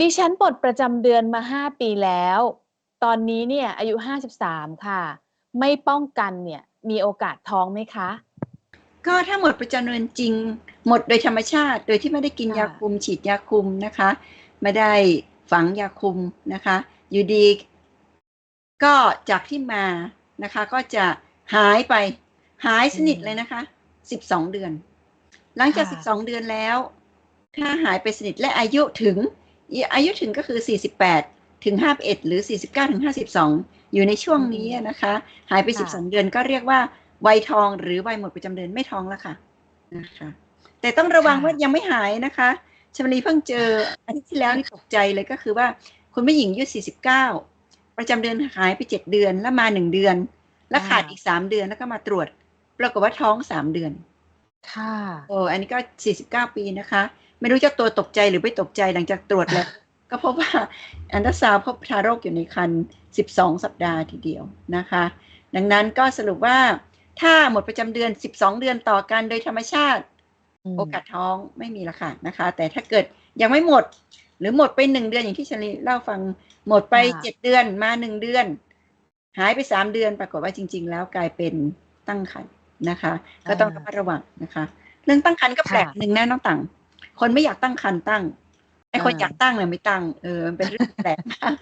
ดิฉันปลดประจำเดือนมาห้าปีแล้ว ตอนนี้เนี่ยอายุห้าสิบสามค่ะ ไม่ป้องกันเนี่ยมีโอกาสท้องไหมคะ ก็ถ้าหมดประจำเดือนจริง หมดโดยธรรมชาติ โดยที่ไม่ได้กินค่ะยาคุม ฉีดยาคุมนะคะ ไม่ได้ฝังยาคุมนะคะ อยู่ดี ก็จากที่มานะคะ ก็จะหายไปหายสนิทเลยนะคะสิบสองเดือน หลังจากสิบสองเดือนแล้ว ถ้าหายไปสนิทและอายุถึง อายุถึงก็คือสี่สิบแปดถึงห้าเอ็ดหรือสี่สิบเก้าถึงห้าสิบสองอยู่ในช่วงนี้นะคะ หายไปสิบสองเดือนก็เรียกว่าวัยทองหรือวัยหมดประจำเดือนไม่ท้องแล้วค่ะนะคะ แต่ต้องระวังค่ะว่ายังไม่หายนะคะชมรีเพิ่งเจออาทิตย์ที่แล้วนี่ตกใจเลยก็คือว่าคุณผู้หญิงอายุ 49 ประจำเดือนหายไป 7 เดือนแล้วมา 1 เดือน แล้วขาดอีก 3 เดือนแล้วก็มาตรวจปรากฏว่าท้อง 3 เดือน ค่ะโอ้อันนี้ก็ 49 ปีนะคะ ไม่รู้เจะตัวตกใจหรือไม่ตกใจหลังจากตรวจแล้ว ก็พบว่าอันตราซาวด์พบทารกอยู่ในครรภ์12 สัปดาห์ทีเดียวนะคะ ดังนั้นก็สรุปว่าถ้าหมดประจำเดือน 12 เดือนต่อกันโดยธรรมชาติอืมโอกาสท้องไม่มีละค่ะนะคะ แต่ถ้าเกิดยังไม่หมด หรือหมดไปหนึ่งเดือนอย่างที่ชลีเล่าฟังหมดไปค่ะเจ็ดเดือนมาหนึ่งเดือน หายไปสามเดือนปรากฏว่าจริง ๆ แล้วกลายเป็นตั้งครรภ์นะคะ ก็ต้องระมัดระวังนะคะ เรื่องตั้งครรภ์ก็แปลกหนึ่งนะน้องตัง คนไม่อยากตั้งคันตั้งไอ้คนอยากตั้งเนี่ยไม่ตั้งเออมันเป็นเรื่องแปลกมาก